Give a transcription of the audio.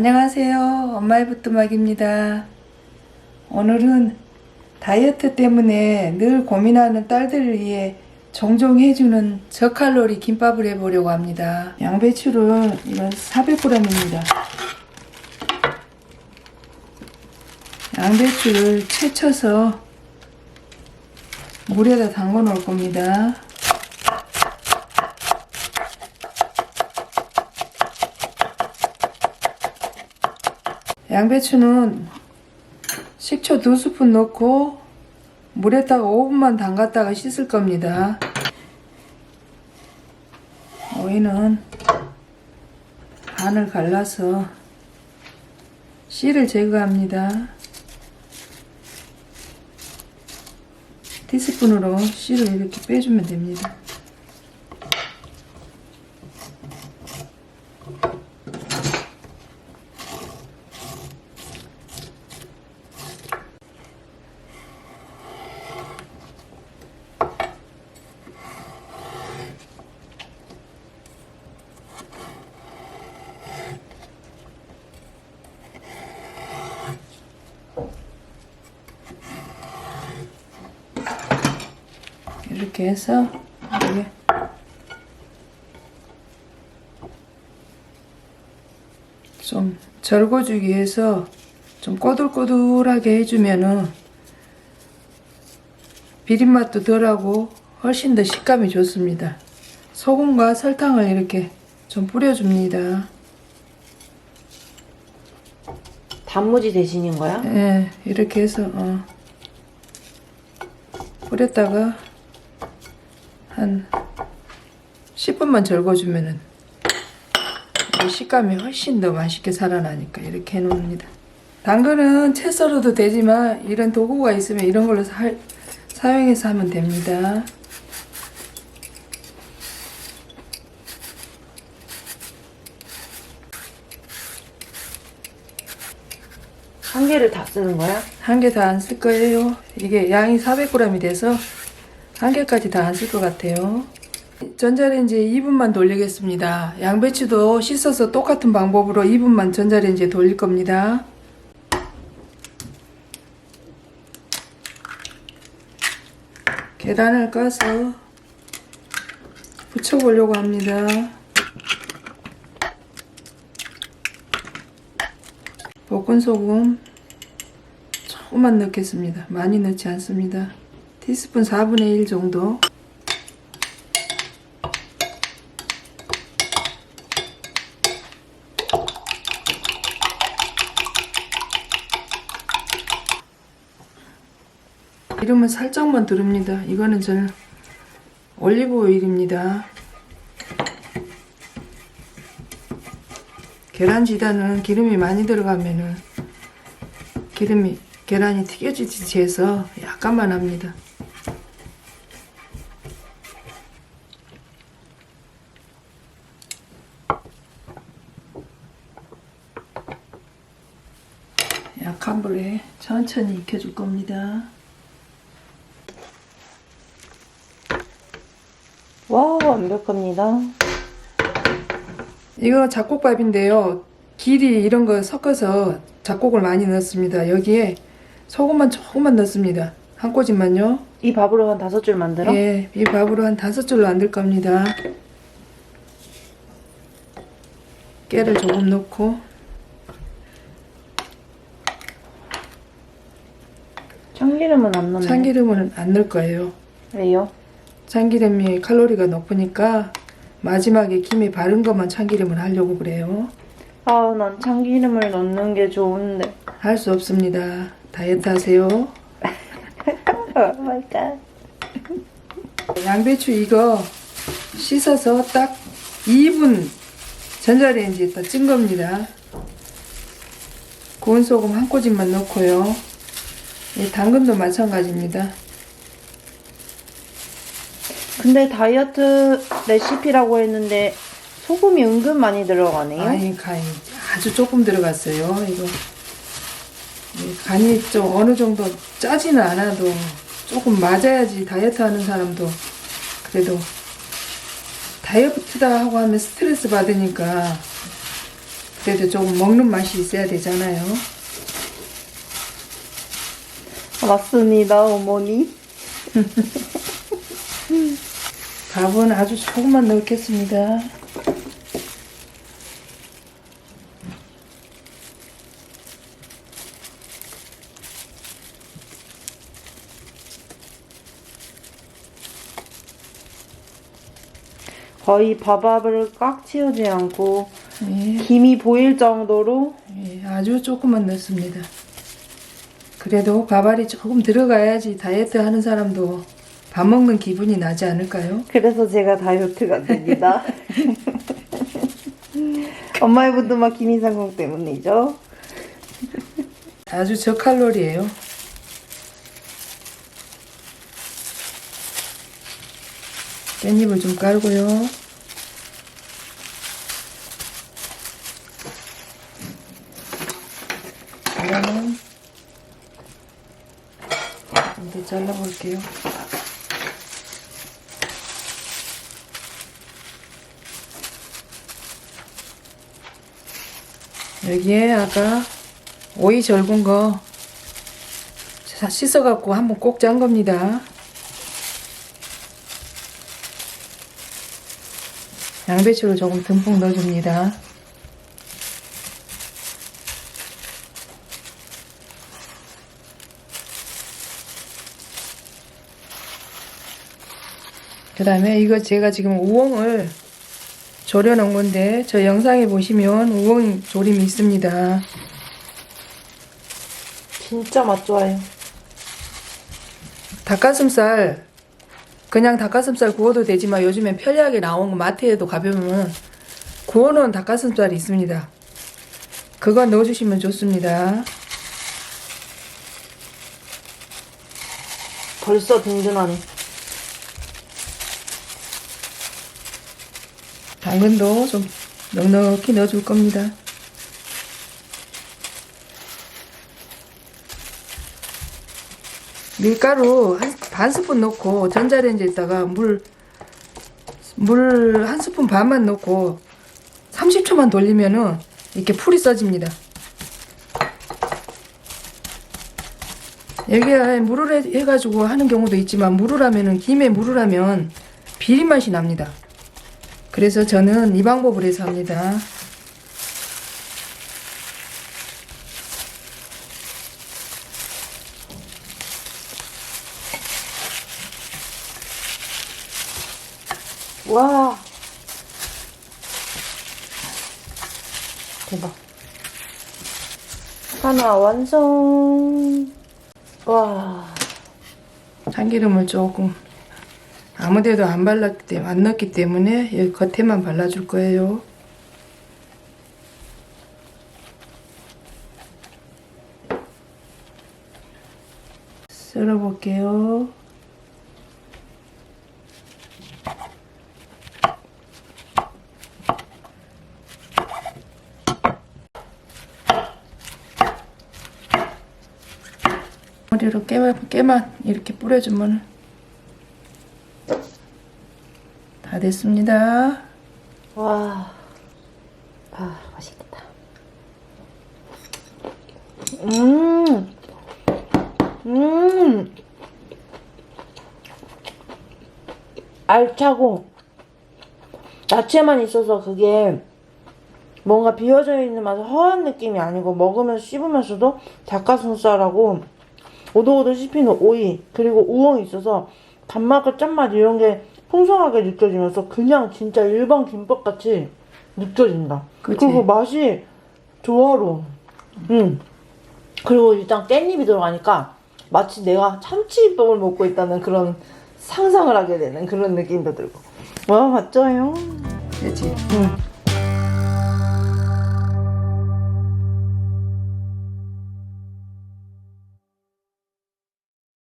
안녕하세요. 엄마의 부뚜막입니다. 오늘은 다이어트 때문에 늘 고민하는 딸들을 위해 종종 해주는 저칼로리 김밥을 해보려고 합니다. 양배추를 이건 400g입니다. 양배추를 채쳐서 물에다 담궈 놓을 겁니다. 양배추는 식초 두 스푼 넣고 물에다가 5분만 담갔다가 씻을 겁니다. 오이는 반을 갈라서 씨를 제거합니다. 티스푼으로 씨를 이렇게 빼주면 됩니다. 이렇게 해서 이게 좀 절거주기 위해서 좀 꼬들꼬들하게 해주면은 비린맛도 덜하고 훨씬 더 식감이 좋습니다. 소금과 설탕을 이렇게 좀 뿌려줍니다. 단무지 대신인 거야? 예, 이렇게 해서 어, 뿌렸다가 한 10분만 절거주면은 이 식감이 훨씬 더 맛있게 살아나니까 이렇게 해놓습니다. 당근은 채 썰어도 되지만 이런 도구가 있으면 이런 걸로 사, 사용해서 하면 됩니다. 한 개를 다 쓰는 거야? 한 개 다 안 쓸 거예요. 이게 양이 400g이 돼서 한 개까지 다 안 쓸 것 같아요. 전자레인지에 2분만 돌리겠습니다. 양배추도 씻어서 똑같은 방법으로 2분만 전자레인지에 돌릴 겁니다. 계란을 까서 부쳐보려고 합니다. 볶은 소금 조금만 넣겠습니다. 많이 넣지 않습니다. 티스푼 4분의 1 정도. 기름은 살짝만 두릅니다. 이거는 저 올리브 오일입니다. 계란 지단은 기름이 많이 들어가면은 기름이 계란이 튀겨지지 해서 약간만 합니다. 약한 불에 천천히 익혀줄 겁니다. 와 완벽합니다. 이거 잡곡밥인데요. 길이 이런 거 섞어서 잡곡을 많이 넣습니다. 여기에 소금만 조금만 넣습니다. 한 꼬집만요. 이 밥으로 한 다섯 줄 만들어? 예, 이 밥으로 한 다섯 줄로 만들 겁니다. 깨를 조금 넣고 참기름은 안 넣네. 참기름은 안 넣을 거예요. 왜요? 참기름이 칼로리가 높으니까 마지막에 김에 바른 것만 참기름을 하려고 그래요. 아, 난 참기름을 넣는 게 좋은데. 할 수 없습니다. 다이어트 하세요. 갓. 양배추 이거 씻어서 딱 2분 전자레인지에다 찐 겁니다. 고운 소금 한 꼬집만 넣고요. 이 당근도 마찬가지입니다. 근데 다이어트 레시피라고 했는데 소금이 은근 많이 들어가네요. 아니 간이 아주 조금 들어갔어요. 이거 이 간이 좀 어느 정도 짜지는 않아도 조금 맞아야지 다이어트 하는 사람도 그래도 다이어트다 하고 하면 스트레스 받으니까 그래도 조금 먹는 맛이 있어야 되잖아요. 맞습니다, 어머니. 밥은 아주 조금만 넣겠습니다. 거의 밥밥을 꽉 채우지 않고 예, 김이 보일 정도로 예, 아주 조금만 넣습니다. 그래도 밥알이 조금 들어가야지 다이어트 하는 사람도 밥 먹는 기분이 나지 않을까요? 그래서 제가 다이어트가 됩니다. 엄마의 부두막 김이상공 때문이죠. 아주 저칼로리예요. 깻잎을 좀 깔고요. 계란은 이렇게 잘라볼게요. 여기에 아까 오이 절군 거 자, 씻어갖고 한번 꼭 짠 겁니다. 양배추를 조금 듬뿍 넣어줍니다. 그 다음에 이거 제가 지금 우엉을 졸여 놓은 건데 저 영상에 보시면 우엉 조림이 있습니다. 진짜 맛 좋아요. 닭가슴살 그냥 닭가슴살 구워도 되지만 요즘엔 편리하게 나온 거 마트에도 가보면 구워놓은 닭가슴살이 있습니다. 그거 넣어주시면 좋습니다. 벌써 든든하네. 당근도 좀 넉넉히 넣어줄 겁니다. 밀가루 한, 반 스푼 넣고 전자레인지에다가 물, 물 한 스푼 반만 넣고 30초만 돌리면은 이렇게 풀이 써집니다. 여기에 물을 해, 해가지고 하는 경우도 있지만 물을 하면은 김에 물을 하면 비린 맛이 납니다. 그래서 저는 이 방법을 해서 합니다. 와. 대박. 하나 완성. 와. 참기름을 조금 아무데도 안 발랐기 때문에 안 넣었기 때문에 여기 겉에만 발라줄 거예요. 썰어 볼게요. 머리로 깨만, 깨만 이렇게 뿌려주면 다 됐습니다. 와. 아, 맛있겠다. 음. 음. 알차고 야채만 있어서 그게 뭔가 비워져 있는 맛이 허한 느낌이 아니고 먹으면서 씹으면서도 닭가슴살하고 오도오도 씹히는 오이 그리고 우엉이 있어서 단맛과 짠맛 이런 게 풍성하게 느껴지면서 그냥 진짜 일반 김밥 같이 느껴진다. 그치? 그리고 맛이 조화로워. 음. 그리고 일단 깻잎이 들어가니까 마치 내가 참치밥을 먹고 있다는 그런 상상을 하게 되는 그런 느낌도 들고. 와, 맞죠요? 그렇지. 응.